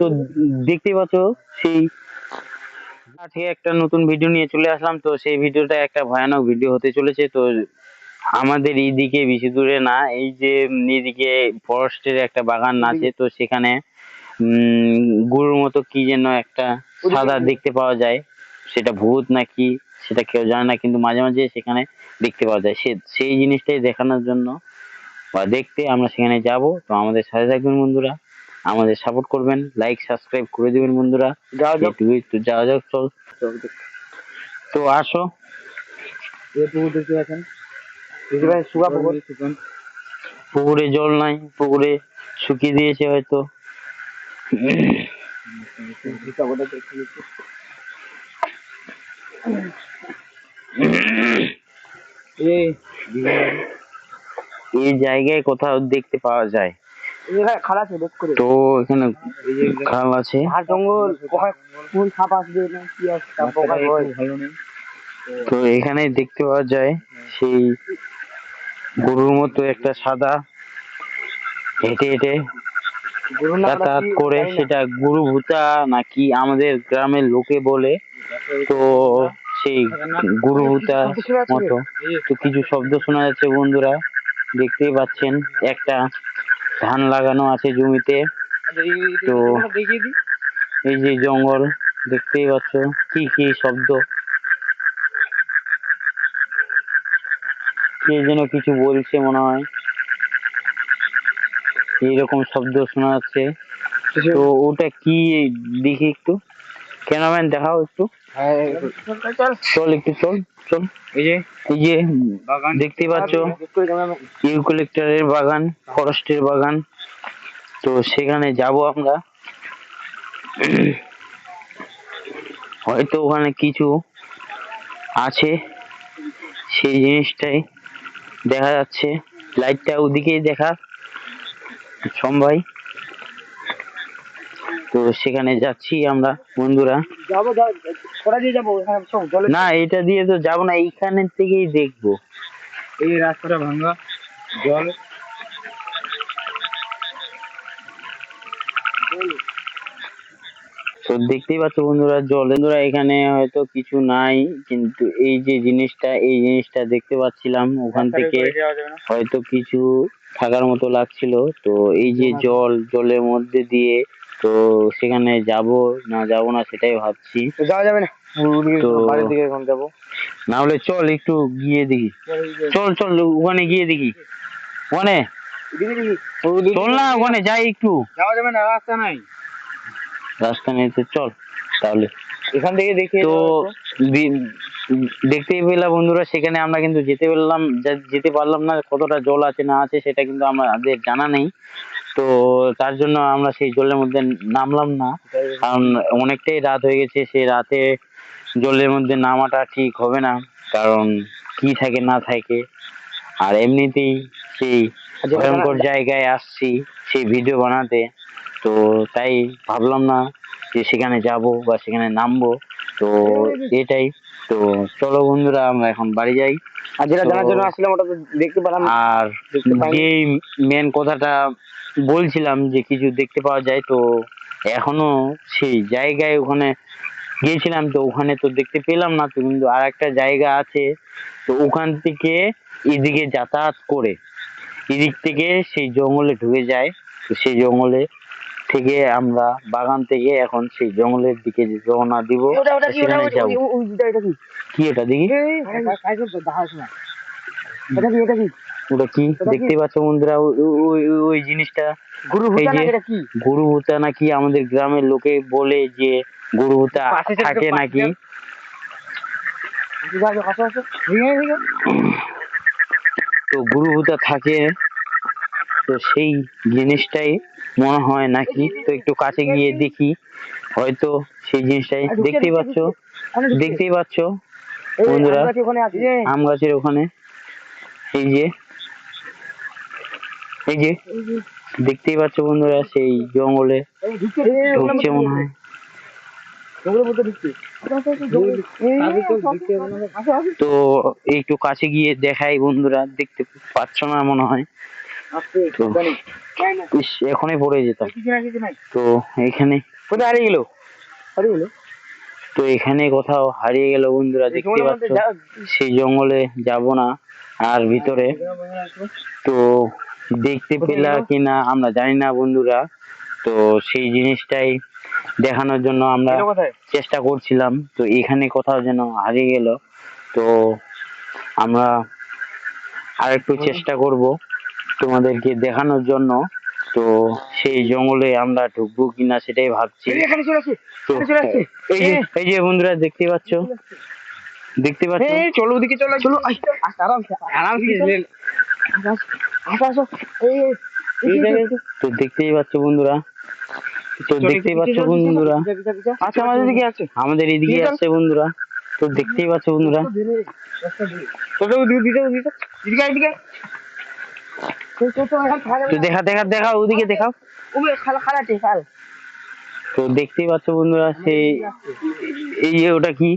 তো দেখতেই পাচ্ছ সেই আজকে একটা নতুন ভিডিও নিয়ে চলে আসলাম তো সেই ভিডিওটা একটা ভয়ানক ভিডিও হতে চলেছে তো আমাদের এইদিকে বেশি দূরে না এই যে এইদিকে ফরেস্টের একটা বাগান আছে তো সেখানে গরুর মতো কি যেন একটা সাদা দেখতে পাওয়া যায় সেটা ভূত নাকি সেটা কেউ জানে না কিন্তু মাঝে মাঝে সেখানে দেখতে পাওয়া যায় সে সেই জিনিসটাই দেখানোর জন্য বা দেখতে আমরা সেখানে যাব তো আমাদের সাথে থাকবেন বন্ধুরা। আমাদের সাপোর্ট করবেন লাইক সাবস্ক্রাইব করে দিবেন বন্ধুরা। যাওয়া যাক। যাওয়া যাক চল। তো আসো। পুকুর জল নাই পুকুরে শুকিয়ে দিয়েছে হয়তো। এই এই জায়গায় কোথাও দেখতে পাওয়া যায়। খালা আছে বেশ করে। তো এখানে খাল আছে। আর জঙ্গল কোন সাপ আসবে না কি আসবে তো এখানে দেখতে পাওয়া যায় সেই গরুর মতো একটা সাদা হেঁটে হেঁটে যাতায়াত করে সেটা গুরু ভূতা নাকি আমাদের গ্রামের লোকে বলে। তো সেই গুরু ভূতা মতো। তো কিছু শব্দ শোনা যাচ্ছে বন্ধুরা দেখতেই পাচ্ছেন একটা ধান লাগানো আছে জমিতে। তো এই যে জঙ্গল দেখতেই পাচ্ছ কি কি শব্দ। কে যেন কিছু বলছে মনে হয়। এইরকম শব্দ শোনা যাচ্ছে। তো ওটা কি দেখি একটু। ক্যামেরাম্যান দেখাও একটু চল একটু চল চল। এই যে এই যে বাগান। দেখতেই পাচ্ছ ইউক্যালিপ্টারের বাগান ফরেস্টের বাগান। তো সেখানে যাব আমরা। হয়তো ওখানে কিছু আছে সেই জিনিসটাই দেখা যাচ্ছে। লাইটটা ওদিকেই দেখা। সম্ভাই তো সেখানে যাচ্ছি আমরা বন্ধুরা। যাব দিয়ে যাব? জলে না এটা দিয়ে তো যাব না এইখানে থেকেই দেখব। এই রাস্তাটা ভাঙা জল। তো দেখতেই পাচ্ছ বন্ধুরা জল। বন্ধুরা এখানে হয়তো কিছু নাই কিন্তু এই যে জিনিসটা এই জিনিসটা দেখতে পাচ্ছিলাম ওখান থেকে। হয়তো কিছু থাকার মতো লাগছিল। তো এই যে জল জলের মধ্যে দিয়ে তো সেখানে যাব না যাব না সেটাই ভাবছি। যাওয়া যাবে না? বাড়ির দিকে এখন যাব। না হলে চল একটু গিয়ে দেখি। চল চল ওখানে গিয়ে দেখি। ওখানে? চল না ওখানে যাই একটু। যাওয়া যাবে না রাস্তা নাই। রাস্তা নেই তো চল তাহলে। এখান থেকে দেখে তো দেখতেই পেলাম বন্ধুরা সেখানে আমরা কিন্তু যেতে পারলাম যেতে পারলাম না কতটা জল আছে না আছে সেটা কিন্তু আমাদের জানা নেই। তো তার জন্য আমরা সেই জলের মধ্যে নামলাম না। কারণ অনেকটাই রাত হয়ে গেছে সেই রাতে জলের মধ্যে নামাটা ঠিক হবে না। কারণ কি থাকে না থাকে। আর এমনিতেই সেই ভয়ঙ্কর জায়গায় আসছি সেই ভিডিও বানাতে। তো তাই ভাবলাম না যে সেখানে যাব বা সেখানে নামবো। তো এটাই। তো চলো বন্ধুরা আমরা এখন বাড়ি যাই। আর যেটা জানার জন্য আসলাম ওটা তো দেখতে পেলাম। আর যে মেন কথাটা বলছিলাম যে কিছু দেখতে পাওয়া যায় তো এখনও সেই জায়গায় ওখানে গিয়েছিলাম তো ওখানে তো দেখতে পেলাম না তো কিন্তু আর একটা জায়গা আছে। তো ওখান থেকে এদিকে যাতায়াত করে এদিক থেকে সেই জঙ্গলে ঢুকে যায়। তো সেই জঙ্গলে থেকে আমরা বাগান থেকে এখন সেই জঙ্গলের দিকে রওনা দিব কি ওটা দেখি? ওটা কি? দেখতে পাচ্ছ বন্ধুরা ওই- জিনিসটা। গুরু ভূতা নাকি আমাদের গ্রামের লোকে বলে যে গরু ভূতা পাশে ছিল তো থাকে নাকি তো গরু ভূতা থাকে তো সেই জিনিসটাই মনে হয় নাকি? তো একটু কাছে গিয়ে দেখি। হয়তো সেই জিনিসটাই দেখতেই পাচ্ছ। দেখতেই পাচ্ছ বন্ধুরা। আম গাছের ওখানে। এই যে এই যে দেখতেই পাচ্ছ বন্ধুরা সেই জঙ্গলে ঢুকছে মনে হয়। তো একটু কাছে গিয়ে দেখাই বন্ধুরা দেখতে পাচ্ছ না মনে হয়। এখনই পড়ে যেতাম। তো এখানে কোথায় হারিয়ে গেল? হারিয়ে গেল? তো এখানে কোথাও হারিয়ে গেল বন্ধুরা দেখতে পাচ্ছ। সেই জঙ্গলে যাব না আর ভিতরে তো দেখতে পেলা কিনা আমরা জানি না বন্ধুরা। তো সেই জিনিসটাই দেখানোর জন্য আমরা চেষ্টা করছিলাম। তো এখানে কোথাও যেন হারিয়ে গেল। তো আমরা আর একটু চেষ্টা করব। তোমাদেরকে দেখানোর জন্য। তো সেই জঙ্গলে আমরা ঢুকবো কিনা সেটাই ভাবছি। এই যে এই যে বন্ধুরা দেখতে পাচ্ছ? দেখতে পাচ্ছ? চলো ওদিকে চলো চলো তো দেখতেই পাচ্ছ বন্ধুরা। তো দেখতেই পাচ্ছ বন্ধুরা। আচ্ছা আমাদের দিকে আছে আমাদের এদিকে আছে। বন্ধুরা। তো দেখতেই পাচ্ছ বন্ধুরা। দেখা দেখা দেখা ওদিকে দেখাও। ওবে খালা তো দেখতেই পাচ্ছ বন্ধুরা সেই এই যে ওটা কি?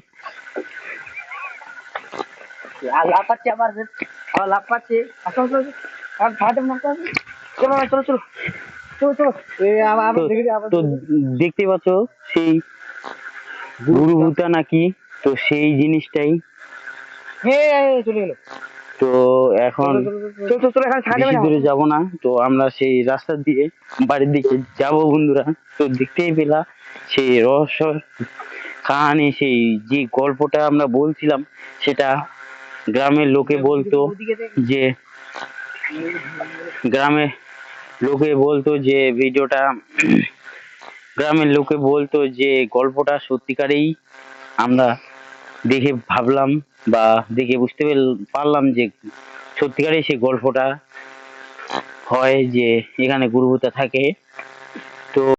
লাফাচ্ছে আবার আবার লাফাচ্ছে। চলো চলো তো- দেখতে পাচ্ছ সেই গুরু ভূতা নাকি? তো সেই জিনিসটাই চলে গেলো। তো এখন বেশি দূরে যাব না। তো আমরা সেই রাস্তা দিয়ে বাড়ির দিকে যাব বন্ধুরা। তো দেখতেই পেলা সেই রহস্য কাহানি সেই যে গল্পটা আমরা বলছিলাম সেটা গ্রামের লোকে বলতো যে গ্রামে লোকে বলতো যে ভিডিওটা গ্রামের লোকে বলতো যে গল্পটা সত্যিকারেই আমরা দেখে ভাবলাম বা দেখে বুঝতে পারলাম যে সত্যিকারে সেই গল্পটা হয় যে এখানে গুরুভূতা থাকে। তো